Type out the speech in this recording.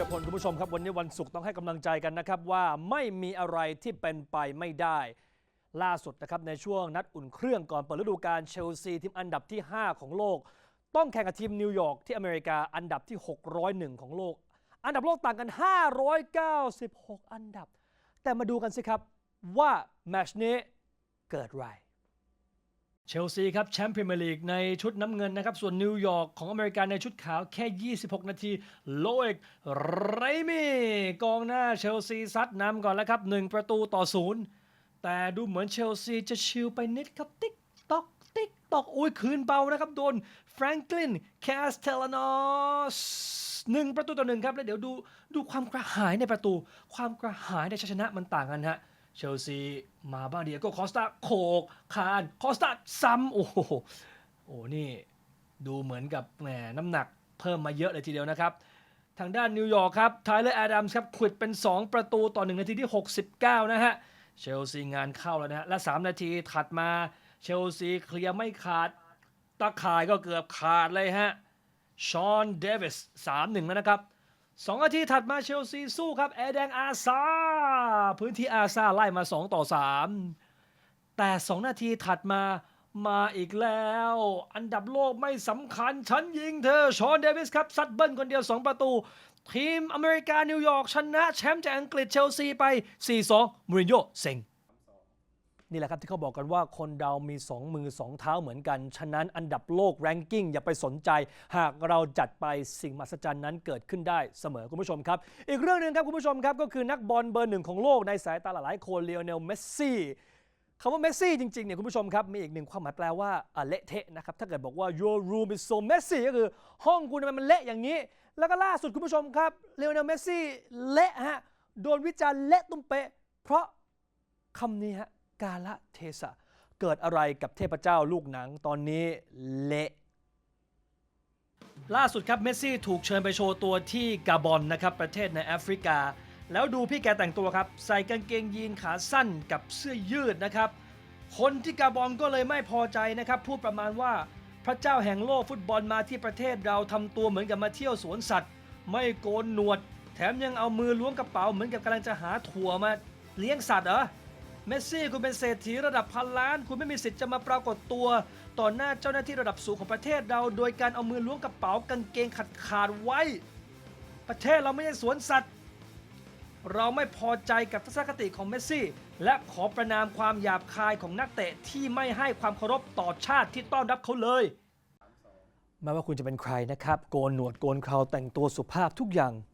รพลคุณผู้ชมครับวันนี้วันศุกร์ต้องให้กำลังใจกันนะครับว่าไม่มีอะไรที่เป็นไปไม่ได้ ล่าสุดนะครับในช่วงนัดอุ่นเครื่องก่อนเปิดฤดูกาลเชลซีทีมอันดับที่ 5 ของโลก ต้องแข่งกับทีมนิวยอร์กที่อเมริกาอันดับที่ 601 ของโลก อันดับโลกต่างกัน 596 อันดับ แต่มาดูกันสิครับว่าแมชนี้เกิดไร เชลซีครับแชมป์พรีเมียร์ลีกในชุดน้ำเงินนะครับ ส่วนนิวยอร์กของอเมริกาในชุดขาวแค่ 26 นาที โลเอกไรมีกองหน้าเชลซีซัดนำก่อนแล้วครับ 1 ประตูต่อศูนย์แต่ดูเหมือนเชลซีจะชิลไปนิดครับติ๊กตอกติ๊กตอกอุ้ยคืนเบานะครับ โดนแฟรงกลินแคสเทลานอสหนึ่งประตูต่อหนึ่งครับ แล้วเดี๋ยวดูดูความกระหายในประตู ความกระหายในชัยชนะมันต่างกันฮะ เชลซีมาบ้างเดียก็คอสตาโขกคานคอสตาซ้ำโอ้โหโอ้นี่ดูเหมือนกับแหมน้ำหนักเพิ่มมาเยอะเลยทีเดียวนะครับ ทางด้านนิวยอร์กครับไทเลอร์แอดัมส์ครับขวิดเป็น 2 ประตูต่อ 1 นาทีที่ 69 นะฮะ เชลซีงานเข้าแล้วนะฮะ และ 3 นาทีถัดมา เชลซีเคลียร์ไม่ขาด ตะข่ายก็เกือบขาดเลยฮะ ชอนเดวิส 3-1 แล้วนะครับ สองนาทีถัดมาเชลซีสู้ครับแอร์แดงอาซา พื้นที่อาซาไล่มา 2 ต่อ 3 แต่ 2 นาทีถัดมามาอีกแล้ว อันดับโลกไม่สำคัญ ฉันยิงเธอ ชอนเดวิสครับซัดเบิ้ลคนเดียว 2 ประตู ทีมอเมริกานิวยอร์กชนะแชมป์จากอังกฤษเชลซีไป 4-2มูรินโญ่เซ็ง นี่แหละครับที่เขาบอกกันว่าคนเรามี 2 มือ 2 เท้าเหมือนกัน ฉะนั้นอันดับโลกแรงกิ้งอย่าไปสนใจ หากเราจัดไปสิ่งมหัศจรรย์นั้นเกิดขึ้นได้เสมอคุณผู้ชมครับ อีกเรื่องหนึ่งครับคุณผู้ชมครับ ก็คือนักบอลเบอร์หนึ่งของโลกในสายตาหลายๆคนเลโอเนลเมสซี่คำว่าเมสซี่จริงๆเนี่ยคุณผู้ชมครับ มีอีกหนึ่งความหมายแปลว่าเละเทะนะครับ ถ้าเกิดบอกว่า your room is so messy ก็คือห้องคุณทำไมมันเละอย่างนี้ แล้วก็ล่าสุดคุณผู้ชมครับเลโอเนลเมสซี่เละฮะโดนวิจารณ์เละตุ้มเปะเพราะคำนี้ฮะ กาละเทศะ เกิดอะไรกับเทพเจ้าลูกหนังตอนนี้เละล่าสุดครับเมสซี่ถูกเชิญไปโชว์ตัวที่กาบอนนะครับประเทศในแอฟริกา แล้วดูพี่แกแต่งตัวครับ ใส่กางเกงยีนขาสั้นกับเสื้อยืดนะครับ คนที่กาบอนก็เลยไม่พอใจนะครับ พูดประมาณว่าพระเจ้าแห่งโลกฟุตบอลมาที่ประเทศเราทำตัวเหมือนกับมาเที่ยวสวนสัตว์ ไม่โกนหนวด แถมยังเอามือล้วงกระเป๋าเหมือนกับกำลังจะหาถั่วมาเลี้ยงสัตว์เหรอ เมสซี่คุณเป็นเศรษฐีระดับพันล้าน คุณไม่มีสิทธิ์จะมาปรากฏตัว ต่อหน้าเจ้าหน้าที่ระดับสูงของประเทศเรา โดยการเอามือล้วงกระเป๋ากางเกงขาดขาดไว้ ประเทศเราไม่ใช่สวนสัตว์ เราไม่พอใจกับทัศนคติของเมสซี่ และขอประนามความหยาบคายของนักเตะที่ไม่ให้ความเคารพต่อชาติที่ต้อนรับเขาเลยไม่ว่าคุณจะเป็นใครนะครับ โกนหนวดโกนเคราแต่งตัวสุภาพทุกอย่าง